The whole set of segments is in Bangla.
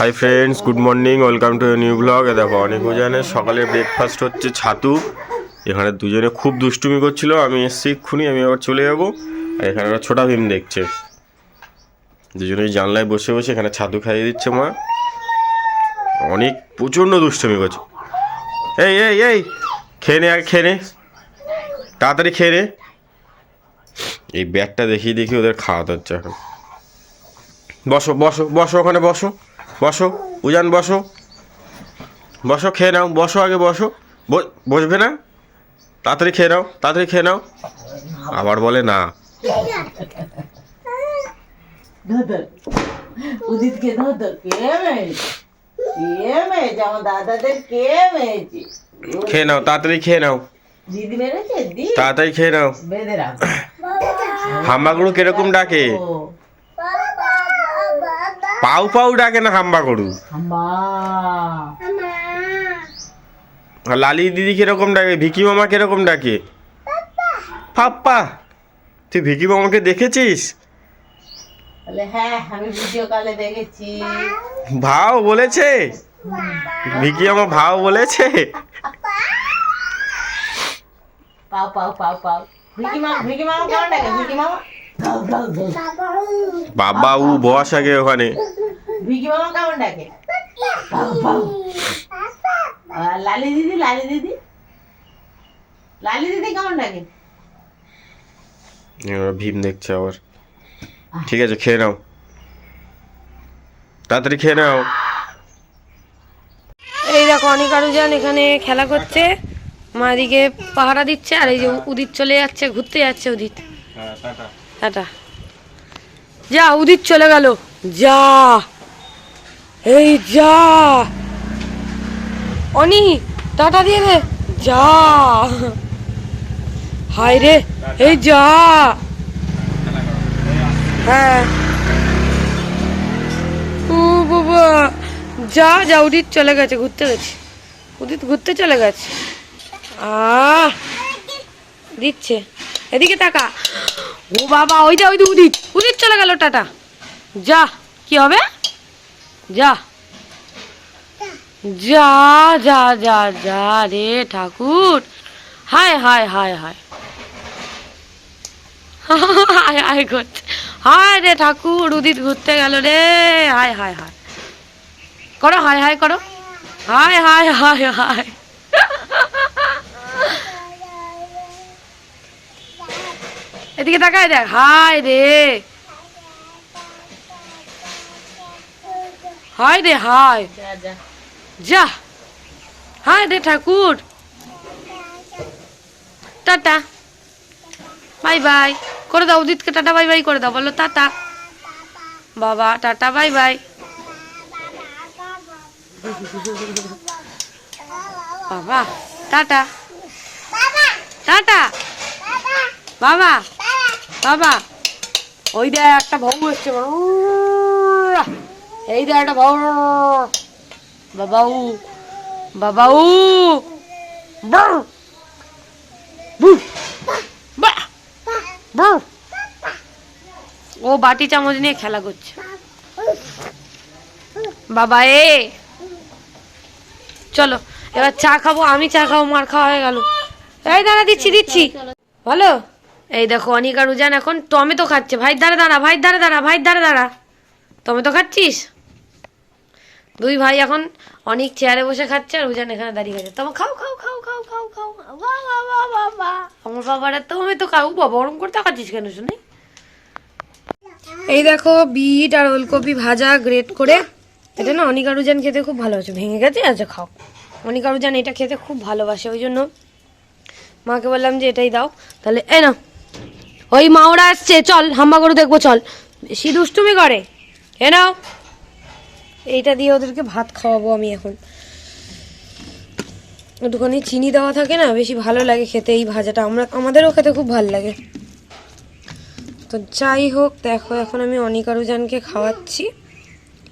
Hi friends good morning welcome to new blog দেখো, অনেক জানে সকালে ব্রেকফাস্ট হচ্ছে ছাতু। এখানে দুজনে খুব দুষ্টুমি করছিল, আমি এসছি এক্ষুনি, আমি আবার চলে যাব। আর এখানে ওরা ছোটা ভীম দেখছে। দুজনেই জানলায় বসে বসে এখানে ছাতু খাইয়ে দিচ্ছে মা। অনেক প্রচণ্ড দুষ্টুমি করছে। এই এই এই, খেয়ে নে আর খেয়ে নে। তাড়াতাড়ি খেয়ে নে। এই ব্যাগটা দেখিয়ে দেখি ওদের খাওয়াতে হচ্ছে এখন। বসো বসো বসো ওখানে বসো। বসো উজান বসো। বসো খেয়ে নাও বসো আগে বসো। বসবে না? তাড়াতাড়ি খেয়ে নাও তাড়াতাড়ি খেয়ে নাও। আবার বলে না। উদিতকে খেয়ে নাও তাড়াতাড়ি খেয়ে নাও। তাড়াতাড়ি খেয়ে নাও। হাম্বাগুড়ু কীরকম ডাকে? পাউ পাউ ডাকে না হাম্বা আর লালি দিদি কীরকম ডাকে? ভিকি মামা কীরকম ডাকে? পাপ্পা তুই ভিকি মামাকে দেখেছিস? হ্যাঁ ভাও বলেছে? ভিকি আমার ভাও বলেছে? পাও পাও পাও পাও। ভিকি মামা ভিকি মামা কেমন ডাকে? ভিকি মামা? বাবা উ বস আগে ওখানে। ভিকি মামা কেমন ডাকে? পাও পাও আর লালি দিদি লালি দিদি। লালি দিদি কেমন ডাকে? ভীম দেখছে আবার। ঠিক আছে খেয়ে নাও। তাড়াতাড়ি খেয়ে নাও। এই দেখো অনেক আরুজান এখানে খেলা করছে। মা এদিকে পাহারা দিচ্ছে আর এই যে উদিত চলে যাচ্ছে ঘুরতে যাচ্ছে উদিত। টাটা। যা, উদিত চলে গেল। যা। এই যা। অনি, টাটা দিয়ে দে। যা। হায় রে, এই যা। হ্যাঁ। ও বাবা। যা যা, উদিত চলে গেছে, ঘুরতে গেছে। উদিত ঘুরতে চলে গেছে। আহ, দিচ্ছে। এদিকে তাকা। ও বাবা ওই যা ওই উদিত। উদিত চলে গেল, টাটা। যা, কি হবে? যা। যা যা যা যা রে ঠাকুর। হায় হায় হায় হায়। হায় হায় করছে হায় রে ঠাকুর, উদিত ঘুরতে গেল রে। হায় হায় হায়। করো, হায় হায় করো। হায় হায় হায় হায়। এদিকে তাকায় দেখ। হায় রে। হায় রে হায়। যা হায় রে ঠাকুর। টাটা। Bye by. করে দাও উদিতকে টাটা বাই বাই করে দাও। বলো টাটা। বাবা টাটা বাই বাই। বাবা টাটা। টাটা। বাবা। বাবা, ওই দেখ একটা বউ এসছে এই দেখ একটা বউ বাবাউ বাবাউ ও বাটি চামচ নিয়ে খেলা করছে। বাবা এ, চলো, এবার চা খাব, আমি চা খাব, মার খাওয়া হয়ে গেল। এই দাঁড়া দিচ্ছি দিচ্ছি। ভালো এই দেখো, অনিকা রুজান এখন টমেটো খাচ্ছে। ভাই, দাঁড়া দাঁড়া, ভাই, দাঁড়া দাঁড়া, ভাই, দাঁড়া দাঁড়া। টমেটো খাচ্ছিস? দুই ভাই এখন অনেক চেয়ারে বসে খাচ্ছে আর রুজান এখানে দাঁড়িয়ে গেছে। তোমার খাও খাও খাও খাও খাও খাও। আমার বাবারা টমেটো খাও বাবা গরম করে তাকাচ্ছিস কেন শুনে? এই দেখো, বিট আর ওলকপি ভাজা গ্রেট করে। এটা না অনিকা রুজান খেতে খুব ভালোবাসে। ভেঙে গেছে আচ্ছা খাও। অনিকা রুজান এটা খেতে খুব ভালোবাসে, ওই জন্য মাকে বললাম যে এটাই দাও। তাহলে, এই না ওই মাওরা আসছে, চল, হাম্বা গরু দেখব, চল। বেশি দুষ্টুমি করে। এ নাও। এইটা দিয়ে ওদেরকে ভাত খাওয়াবো আমি এখন। একটুখানি চিনি দেওয়া থাকে না, বেশি ভালো লাগে খেতে এই ভাজাটা। আমরা, আমাদেরও খেতে খুব ভালো লাগে। তো যাই হোক, দেখো, এখন আমি অনিকারুজানকে খাওয়াচ্ছি।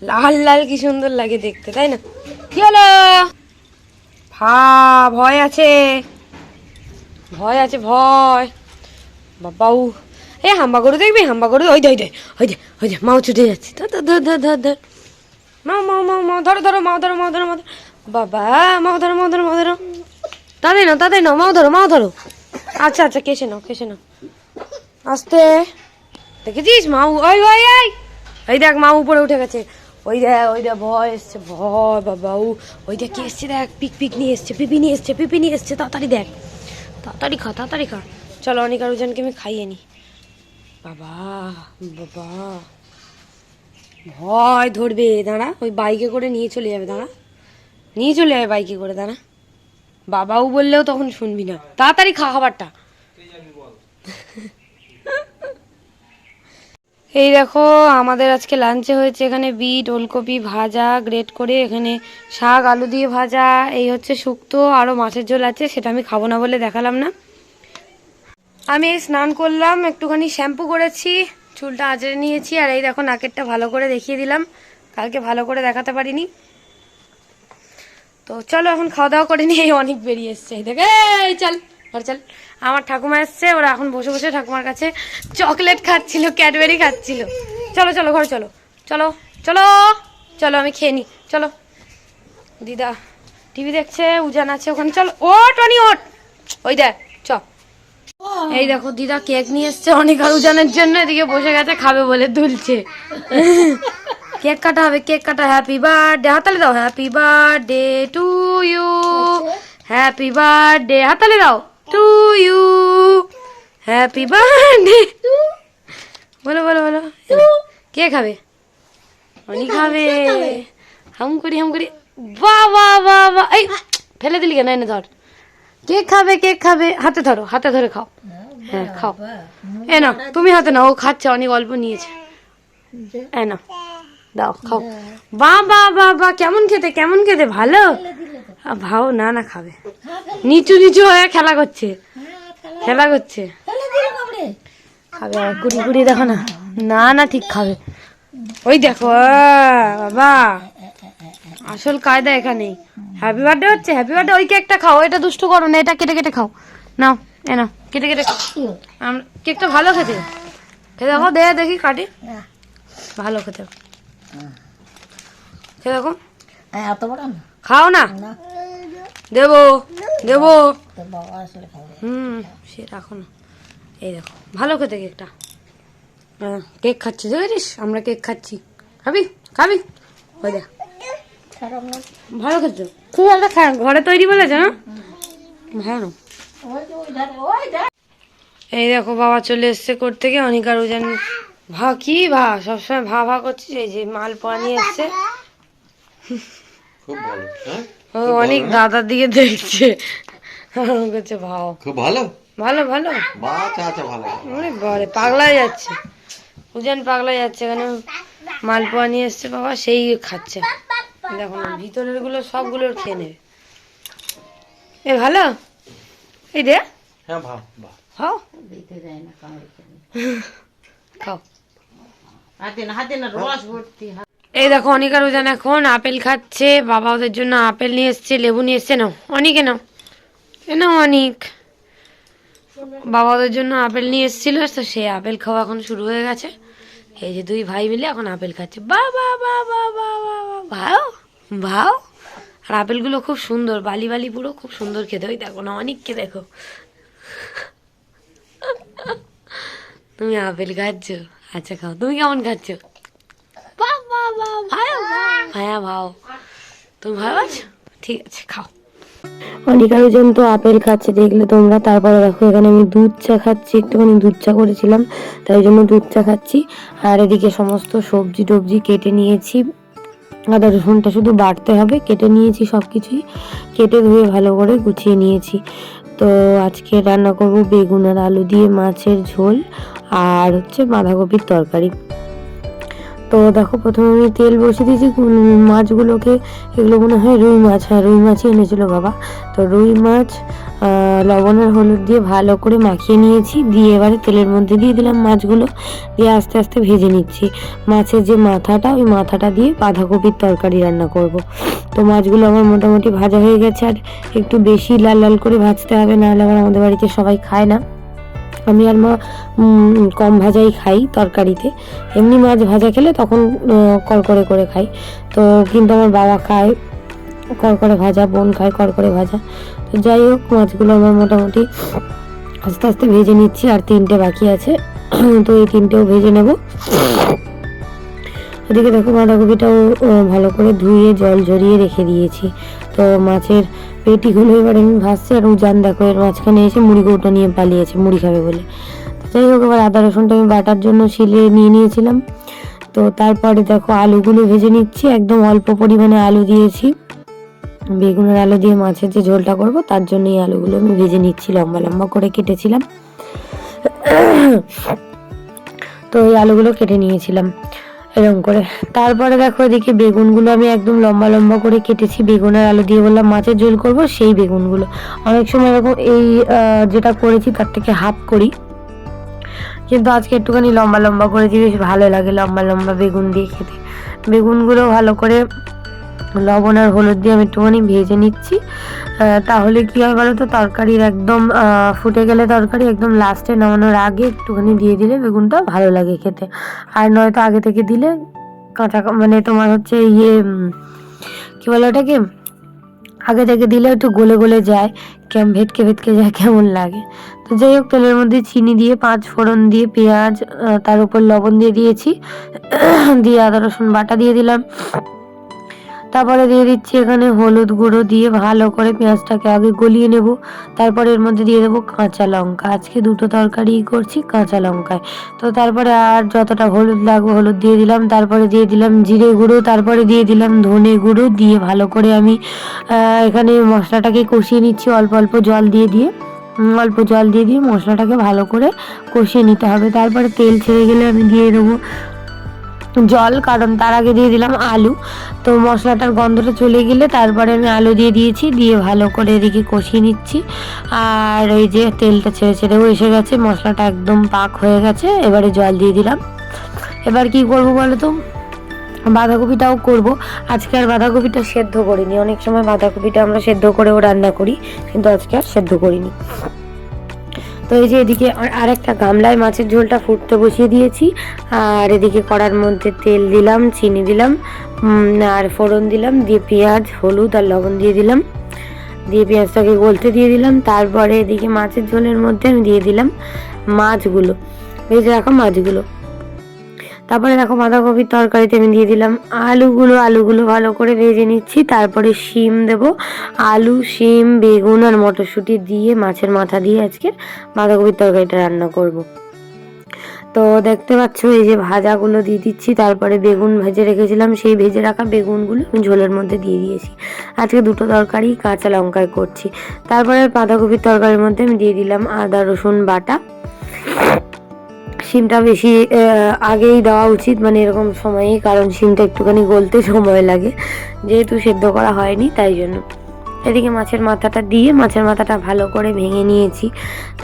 লাল লাল কি সুন্দর লাগে দেখতে, তাই না? কি হলো? ভা, ভয় আছে। ভয় আছে, ভয়। বাবাউ এ, হাম্বা গরু দেখবি? হাম্বা গরু, ওই দে ওই দে ওই দে ওই দে, মাও ছুটে যাচ্ছে। ধর ধর ধর ধর মাও মাও মাও মাও, ধরো ধরো, মাও ধরো মাও ধরো, মাও বাবা, মাও ধরো মাও ধরো মাও ধরো। তাদের নাও তাদের নাও, মাও ধরো মাও ধরো। আচ্ছা আচ্ছা কেসে নাও কেসে নাও। আস্তে। দেখেছিস মাউ ওই ওই ওই এই দেখ মা উপরে উঠে গেছে। ওই দেখ ওই দেখ ভয় এসছে, ভয় বাবা, ও। ওই দেখ কি এসছে দেখ? পিক পিক নিয়ে এসছে, পিপি নিয়ে এসছে, পিপি নিয়ে এসছে, তাড়াতাড়ি দেখ। তাড়াতাড়ি খা তাড়াতাড়ি খা। চলো অনিকা রুজনকে আমি খাইয়ে নি। বাবা বাবা। ভয় ধরবে, দাঁড়া। ওই বাইকে করে নিয়ে চলে যাবে, দাঁড়া। নিয়ে চলে যাবে বাইকে করে, দাঁড়া। বাবাও বললেও তখন শুনবি না। তাড়াতাড়ি খা খাবারটা। এই দেখো, আমাদের আজকে লাঞ্চে হয়েছে এখানে বিট, ওলকপি ভাজা গ্রেট করে এখানে শাক, আলু দিয়ে ভাজা। এই হচ্ছে শুক্তো আরও মাছের ঝোল আছে, সেটা আমি খাব না বলে দেখালাম না। আমি স্নান করলাম, একটুখানি শ্যাম্পু করেছি, চুলটা আঁচড়ে নিয়েছি, আর এই দেখো নাকেরটা ভালো করে দেখিয়ে দিলাম। কালকে ভালো করে দেখাতে পারিনি। তো চলো এখন খাওয়া দাওয়া করে নিয়ে অনেক বেরিয়ে এসছে। এই দেখে, এই চল ঘর চল। আমার ঠাকুমা এসছে, ওরা এখন বসে বসে ঠাকুমার কাছে চকলেট খাচ্ছিল, ক্যাডবেরি খাচ্ছিল। চলো চলো, ঘরে চলো। চলো চলো চলো, আমি খেয়ে নিই চলো। দিদা, টিভি দেখছে, উজান আছে ওখানে। চলো ওট টনি ওট ওই দেখ। এই দেখো দিদা কেক নিয়ে এসছে অনেক আর উজানের জন্য এদিকে বসে গেছে খাবে বলে দুলছে। কেক কাটা হবে কেক কাটা হ্যাপি বার্থডে হাতালে দাও happy birthday to you happy birthday হাতালে দাও টু ইউ হ্যাপি বার্থডে বলো বলো বলো। কে খাবে? অনি খাবে। হাম করি হাম করি বা বা বা বাহ। এই ফেলে দিলি কেন? এনে ধর। কেক খাবে কেক খাবে? হাতে ধরো, হাতে ধরে খাও। হ্যাঁ খাও। এ না তুমি হাতে নাও, ও খাচ্ছে, অনেক অল্প নিয়েছে। এ দাও, খাও। বা বা বা বা, কেমন খেতে কেমন খেতে, ভালো? ভাও, না না, খাবে। নিচু নিচু হয়ে খেলা করছে। খেলা করছে। খাবে কুড়ি কুড়ি দেখো না। না না, ঠিক খাবে। ওই দেখো বাবা। আসল কায়দা এখানে হ্যাপি বার্থডে হচ্ছে হ্যাপি বার্থডে ওই কেকটা খাও এটা দুষ্টু করো না এটা কেটে কেটে খাও। নাও এ নাও কেটে কেটে খাও। কেকটা ভালো খেতে। খেতে দেখো দে দেখি কাটি। ভালো খেতে। খেয়ে দেখো। হ্যাঁ এত বড় না খাও না? দেবো দেবো। হুম সে রাখো না। এই দেখো ভালো খেতে কেকটা হ্যাঁ কেক খাচ্ছি দেখেছিস আমরা কেক খাচ্ছি। খাবি? খাবি? ওই দেখ। খারাপ না। ভালো খেতে খুব একটা খা ঘরে তৈরি বলেছে না? ভালো। এই দেখো বাবা চলে এসছে করতে গিয়ে অনিকার ওজন ভা কি ভা? সবসময় ভা ভা করছিস? এই যে মাল পাওয়া নিয়ে এসছে। খুব ভালো হ্যাঁ? ও অনেক দাদার দিকে দেখছে। আমার ভাও। খুব ভালো? ভালো ভালো। বা আচ্ছা আচ্ছা ভালো পাগলা যাচ্ছে। উজান পাগলা যাচ্ছে। এখানে মালপোয়া নিয়ে এসছে বাবা সেই খাচ্ছে। দেখো না ভিতরেরগুলো সবগুলো খেয়ে নেবে এ ভালো? এই দে। হ্যাঁ ভালো বাহ খাও। দিতে যায় না কামড়ে খাও। এই দেখো অনিকার উজান এখন আপেল খাচ্ছে। বাবা ওদের জন্য আপেল নিয়ে এসছে লেবু নিয়ে এসছে। নাও অনিকে নাও। এ নাও অনিক। বাবা ওদের জন্য আপেল নিয়ে এসেছিল তো সে আপেল খাওয়া এখন শুরু হয়ে গেছে। এই যে দুই ভাই মিলে এখন আপেল খাচ্ছে। বা বা বা বা বা বা বা ভাও ভাও। আর আপেলগুলো খুব সুন্দর বালি বালি পুরো খুব সুন্দর খেতে। ওই দেখো না অনেককে দেখো। তুমি আপেল খাচ্ছ? আচ্ছা খাও। তুমি কেমন খাচ্ছ? ভায়া ভাও। তুমি ভালো আছো? ঠিক আছে খাও। অনিকা ওজন তো আপেল খাচ্ছে, দেখলে তোমরা। তারপরে দেখো, এখানে আমি দুধ চা খাচ্ছি, একটুখানি দুধ চা করেছিলাম, তাই জন্য দুধ চা খাচ্ছি। আর এদিকে সমস্ত সবজি টবজি কেটে নিয়েছি। আদা রসুনটা শুধু বাড়তে হবে, কেটে নিয়েছি সব কিছুই কেটে ধুয়ে ভালো করে গুছিয়ে নিয়েছি। তো আজকে রান্না করব বেগুন আর আলু দিয়ে মাছের ঝোল, আর হচ্ছে বাঁধাকপির তরকারি। তো দেখো, প্রথমে আমি তেল বসিয়ে দিয়েছি মাছগুলোকে, এগুলো মনে হয় রুই মাছ হ্যাঁ রুই মাছই এনেছিল বাবা। তো রুই মাছ লবণ আর হলুদ দিয়ে ভালো করে মাখিয়ে নিয়েছি, দিয়ে এবারে তেলের মধ্যে দিয়ে দিলাম মাছগুলো, দিয়ে আস্তে আস্তে ভেজে নিচ্ছি। মাছের যে মাথাটা, ওই মাথাটা দিয়ে বাঁধাকপির তরকারি রান্না করব। তো মাছগুলো আমার মোটামুটি ভাজা হয়ে গেছে, আর একটু বেশি লাল লাল করে ভাজতে হবে, নাহলে আবার আমাদের বাড়িতে সবাই খায় না। আমি আর মা কম ভাজাই খাই তরকারিতে। এমনি মাছ ভাজা খেলে তখন কড়কড়ে করে খাই। তো কিন্তু আমার বাবা খায়, কড়কড়ে ভাজা, বোন খায় কড়কড়ে ভাজা। তো যাই হোক, মাছগুলো আমার মোটামুটি আস্তে আস্তে ভেজে নিচ্ছি, আর তিনটে বাকি আছে। তো এই তিনটেও ভেজে নেব। এদিকে দেখো বাঁধাকপিটাও ভালো করে ধুয়ে জল ঝরিয়ে রেখে দিয়েছি। তো মাছের পেটিগুলো এবার আমি ভাসছি আর উজান দেখো, এর মাঝখানে এসে মুড়ি কৌটো নিয়ে পালিয়েছে, মুড়ি খাবে বলে। যাই হোক, এবার আদা রসুনটা আমি বাটার জন্য শিলে নিয়ে নিয়েছিলাম। তো তারপরে দেখো আলুগুলো ভেজে নিচ্ছি, একদম অল্প পরিমাণে আলু দিয়েছি। বেগুনের আলু দিয়ে মাছের যে ঝোলটা করব, তার জন্য এই আলুগুলো আমি ভেজে নিচ্ছি, লম্বা লম্বা করে কেটেছিলাম। তো এই আলুগুলো কেটে নিয়েছিলাম। এরকম করে। তারপরে দেখো এদিকে বেগুনগুলো আমি একদম লম্বা লম্বা করে কেটেছি। বেগুনের আলু দিয়ে বললাম, মাছের ঝোল করব সেই বেগুনগুলো। অনেক সময় এরকম এই যেটা করেছি তার থেকে হাফ করি। কিন্তু আজকে একটুখানি লম্বা লম্বা করেছি, বেশ ভালো লাগে লম্বা লম্বা বেগুন দিয়ে খেতে। বেগুনগুলো ভালো করে লবণ আর হলুদ দিয়ে আমি একটুখানি ভেজে নিচ্ছি। তাহলে কি হয় বলো তো, তরকারির একদম ফুটে গেলে তরকারি একদম লাস্টে নামানোর আগে একটুখানি দিয়ে দিলে বেগুনটা ভালো লাগে খেতে। আর নয়তো আগে থেকে দিলে কাঁচা মানে তোমার হচ্ছে ইয়ে কি বলে ওটাকে? আগে থেকে দিলে একটু গলে গলে যায় কেমন ভেটকে ভেটকে যায়, কেমন লাগে। তো যাই হোক, তেলের মধ্যে চিনি দিয়ে, পাঁচ ফোড়ন দিয়ে, পেঁয়াজ তার উপর লবণ দিয়ে দিয়েছি। দিয়ে আদা, রসুন বাটা দিয়ে দিলাম। তারপরে দিয়ে দিচ্ছি এখানে হলুদ গুঁড়ো দিয়ে ভালো করে পেঁয়াজটাকে আগে গলিয়ে নেব। তারপরে এর মধ্যে দিয়ে দেবো কাঁচা লঙ্কা। আজকে দুটো তরকারি করছি কাঁচা লঙ্কায়। তো তারপরে আর যতটা হলুদ লাগবে হলুদ দিয়ে দিলাম। তারপরে দিয়ে দিলাম জিরে গুঁড়ো। তারপরে দিয়ে দিলাম ধনে গুঁড়ো দিয়ে ভালো করে আমি এখানে মশলাটাকে কষিয়ে নিচ্ছি অল্প অল্প জল দিয়ে দিয়ে। অল্প জল দিয়ে দিয়ে মশলাটাকে ভালো করে কষিয়ে নিতে হবে। তারপরে তেল ছেড়ে গেলে আমি দিয়ে দেবো জল, কারণ তার আগে দিয়ে দিলাম আলু। তো মশলাটার গন্ধটা চলে গেলে তারপরে আমি আলু দিয়ে দিয়েছি, দিয়ে ভালো করে এদিকে কষিয়ে নিচ্ছি। আর ওই যে তেলটা ছেড়ে ছেড়েও এসে গেছে, মশলাটা একদম পাক হয়ে গেছে, এবারে জল দিয়ে দিলাম। এবার কি করব বলো তো? বাঁধাকপিটাও করব। আজকে আর বাঁধাকপিটা সেদ্ধ করিনি। অনেক সময় বাঁধাকপিটা আমরা সেদ্ধ করেও রান্না করি, কিন্তু আজকে আর সেদ্ধ করিনি। তো এই যে এদিকে আর- একটা গামলায় মাছের ঝোলটা ফুটতে বসিয়ে দিয়েছি। আর এদিকে কড়ার মধ্যে তেল দিলাম, চিনি দিলাম আর ফোড়ন দিলাম, দিয়ে পেঁয়াজ, হলুদ আর লবণ দিয়ে দিলাম। দিয়ে পেঁয়াজটাকে গলতে দিয়ে দিলাম, তারপরে এদিকে মাছের ঝোলের মধ্যে আমি দিয়ে দিলাম মাছগুলো। ভেজে রাখা মাছগুলো। তারপরে দেখো বাঁধাকপির তরকারিতে আমি দিয়ে দিলাম আলুগুলো আলুগুলো ভালো করে ভেজে নিচ্ছি। তারপরে শিম দেব। আলু, শিম, বেগুন আর মটরশুঁটি দিয়ে, মাছের মাথা দিয়ে আজকে বাঁধাকপির তরকারিটা রান্না করব। তো দেখতে পাচ্ছ, এই যে ভাজাগুলো দিয়ে দিচ্ছি। তারপরে বেগুন ভেজে রেখেছিলাম। সেই ভেজে রাখা বেগুনগুলো আমি ঝোলের মধ্যে দিয়ে দিয়েছি। আজকে দুটো তরকারি কাঁচা লঙ্কায় করছি। তারপরে বাঁধাকপির তরকারির মধ্যে আমি দিয়ে দিলাম আদা, রসুন বাটা। শিমটা বেশি আগেই দেওয়া উচিত মানে এরকম সময়েই, কারণ শিমটা একটুখানি গলতে সময় লাগে, যেহেতু সেদ্ধ করা হয়নি, তাই জন্য। এদিকে মাছের মাথাটা দিয়ে, মাছের মাথাটা ভালো করে ভেঙে নিয়েছি।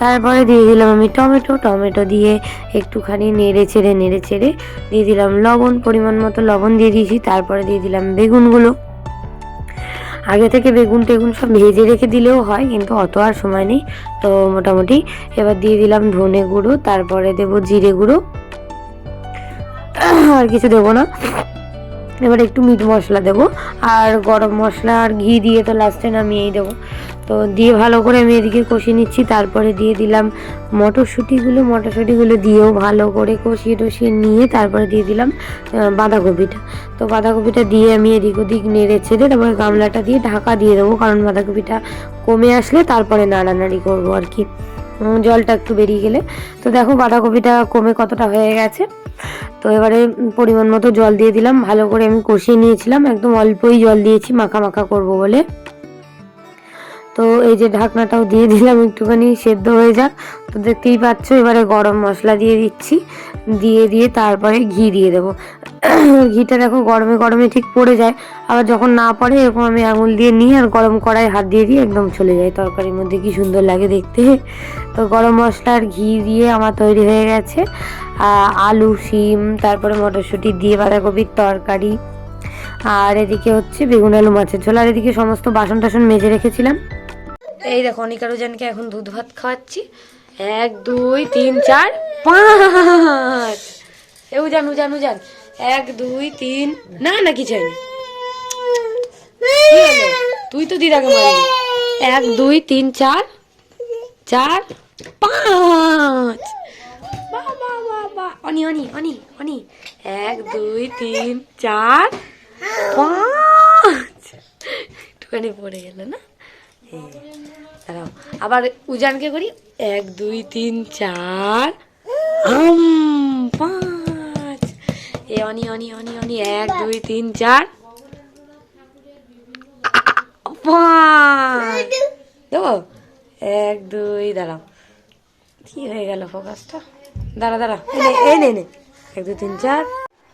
তারপরে দিয়ে দিলাম আমি টমেটো টমেটো দিয়ে একটুখানি নেড়ে চেড়ে নেড়ে চেড়ে দিয়ে দিলাম লবণ, পরিমাণ মতো লবণ দিয়ে দিয়েছি, তারপরে দিয়ে দিলাম বেগুনগুলো। আগে থেকে বেগুন টেগুন সব ভেজে রেখে দিলেও হয়, কিন্তু অত আর সময় নেই। তো মোটামুটি এবার দিয়ে দিলাম ধনে গুঁড়ো, তারপরে দেব জিরে গুঁড়ো। আর কিছু দেবো না। এবার একটু মিট মশলা দেবো। আর গরম মশলা আর ঘি দিয়ে তো লাস্টে নামিয়েই দেবো। তো দিয়ে ভালো করে আমি এদিকে কষিয়ে নিচ্ছি, তারপরে দিয়ে দিলাম মটরশুঁটিগুলো মটরশুঁটিগুলো দিয়েও ভালো করে কষিয়ে টষিয়ে নিয়ে তারপরে দিয়ে দিলাম বাঁধাকপিটা। তো বাঁধাকপিটা দিয়ে আমি এদিক ওদিক নেড়ে ছেড়ে তারপরে গামলাটা দিয়ে ঢাকা দিয়ে দেবো, কারণ বাঁধাকপিটা কমে আসলে তারপরে নাড়ানাড়ি করব আর কি। জলটা একটু বেরিয়ে গেলে। তো দেখো বাঁধাকপিটা কমে কতটা হয়ে গেছে। তো এবারে পরিমাণ মতো জল দিয়ে দিলাম, ভালো করে আমি কষিয়ে নিয়েছিলাম, একদম অল্পই জল দিয়েছি, মাখা মাখা করব বলে। তো এই যে ঢাকনাটাও দিয়ে দিলাম, একটুখানি সেদ্ধ হয়ে যাক। তো দেখতেই পাচ্ছ, এবারে গরম মশলা দিয়ে দিচ্ছি। দিয়ে দিয়ে তারপরে ঘি দিয়ে দেবো। ঘিটা দেখো গরমে গরমে ঠিক পড়ে যায়। আবার যখন না পড়ে, এরকম আমি আঙুল দিয়ে নিই আর গরম কড়াই হাত দিয়ে দিয়ে একদম চলে যায় তরকারির মধ্যে। কি সুন্দর লাগে দেখতে। তো গরম মশলা আর ঘি দিয়ে আমার তৈরি হয়ে গেছে। আলু, শিম, তারপরে মটরশুঁটি দিয়ে বাঁধাকপির তরকারি। আর এদিকে হচ্ছে বেগুন আলু মাছের ঝোল। আর এদিকে সমস্ত বাসন টাসন মেজে রেখেছিলাম। এই দেখো অনিকা রোজানকে এখন দুধ ভাত খাওয়াচ্ছি। এক, দুই, তিন, চার, পাঁচ। এ উজান উজান উজান। এক, দুই, তিন। না না, কিছু হয়নি? তুই তো দিদাকে মারবি এক, দুই, তিন, চার চার, পাঁচ। অনি অনি অনি অনি। এক, দুই, তিন, চার, পাঁচ। একটুখানি পড়ে গেল না। দাঁড়াও। আবার উজানকে করি। এক, দুই, তিন, চার। আম, পাঁচ। এ, অনি অনি অনি অনি। এক, দুই, তিন, চার। পাঁচ। দেবো? এক, দুই, দাঁড়াও। কি হয়ে গেল ফোকাসটা? দাঁড়া দাঁড়া। এনে এনে এক, দুই, তিন, চার।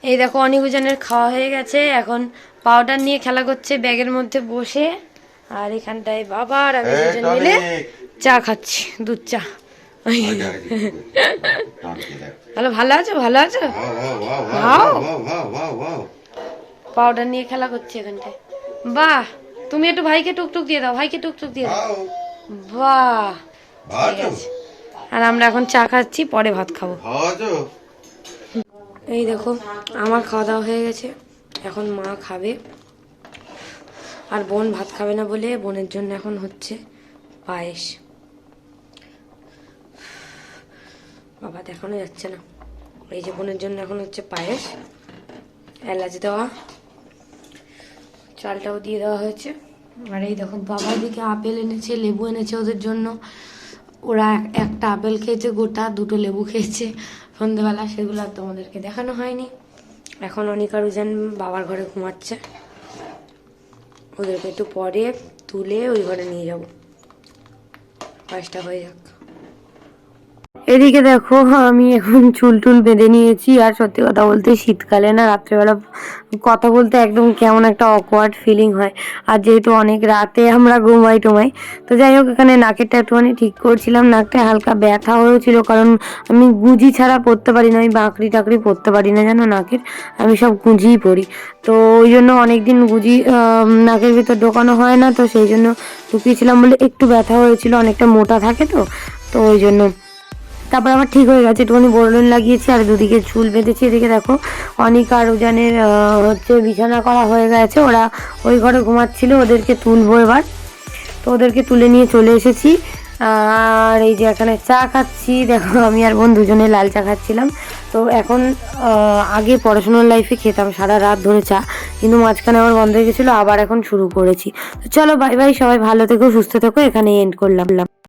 এই দেখো অনেক ওজনের খাওয়া হয়ে গেছে। এখন পাউডার নিয়ে খেলা করছে ব্যাগের মধ্যে বসে। আর এখানটায় বাবা আর আমি দুজন মিলে চা খাচ্ছি দুধ চা। ভালো ভালো আছো ভালো আছো? পাউডার নিয়ে খেলা করছে এখানটায়। বাহ তুমি একটু ভাইকে টুকটুক দিয়ে দাও ভাইকে টুকটুক দিয়ে দাও। বাহ ঠিক আছে। আর আমরা এখন চা খাচ্ছি পরে ভাত খাব। এই দেখো আমার খাওয়া দাওয়া হয়ে গেছে। এখন মা খাবে। আর বোন ভাত খাবে না বলে বোনের জন্য এখন হচ্ছে পায়েস। বাবা দেখানো যাচ্ছে না। এই যে বোনের জন্য এখন হচ্ছে পায়েস। এলাচ দেওয়া। চালটাও দিয়ে দেওয়া হয়েছে। আর এই দেখো বাবা দিকে আপেল এনেছে, লেবু এনেছে ওদের জন্য। ওরা এক- একটা আপেল খেয়েছে, গোটা দুটো লেবু খেয়েছে। সন্ধেবেলা সেগুলো আর তোমাদেরকে দেখানো হয়নি। এখন অনিকা রুজান বাবার ঘরে ঘুমাচ্ছে। ওদেরকে একটু পরে তুলে ওই ঘরে নিয়ে যাব। কাজটা হয়ে যাক। এদিকে দেখো, আমি এখন চুল টুল বেঁধে নিয়েছি। আর সত্যি কথা বলতে, শীতকালে না, রাত্রেবেলা কথা বলতে একদম কেমন একটা অকওয়ার্ড ফিলিং হয়। আর যেহেতু অনেক রাতে আমরা ঘুমাই টুমাই, তো যাই হোক, এখানে নাকেরটা একটুখানি ঠিক করছিলাম। নাকটা হালকা ব্যথা হয়েছিল কারণ আমি গুঁজি ছাড়া পরতে পারি না, আমি বাঁকড়ি টাকড়ি পরতে পারি না, জানো নাকের। আমি সব গুঁজিই পরি তো ওই জন্য অনেকদিন গুঁজি নাকের ভিতর ঢোকানো হয় না, তো সেই জন্য ঢুকিয়েছিলাম বলে একটু ব্যথা হয়েছিল, অনেকটা মোটা থাকে তো তো ওই জন্য। তারপর আমার ঠিক হয়ে গেছে, একটুখানি বোরলন লাগিয়েছি, আর দুদিকে চুল বেঁধেছি, এদিকে দেখো অনেক আর উজানের হচ্ছে বিছানা করা হয়ে গেছে, ওরা ওই ঘরে ঘুমাচ্ছিল, ওদেরকে তুলবো এবার। তো ওদেরকে তুলে নিয়ে চলে এসেছি, আর এই যে এখানে চা খাচ্ছি, দেখো আমি আর বোন দুজনে লাল চা খাচ্ছিলাম। তো এখন আগে পড়াশোনার লাইফে খেতাম, সারা রাত ধরে চা, কিন্তু মাঝখানে আমার বন্ধ হয়ে গেছিল, আবার এখন শুরু করেছি। তো চলো বাই বাই সবাই ভালো থেকো, সুস্থ থেকো এখানে এন্ড করলাম।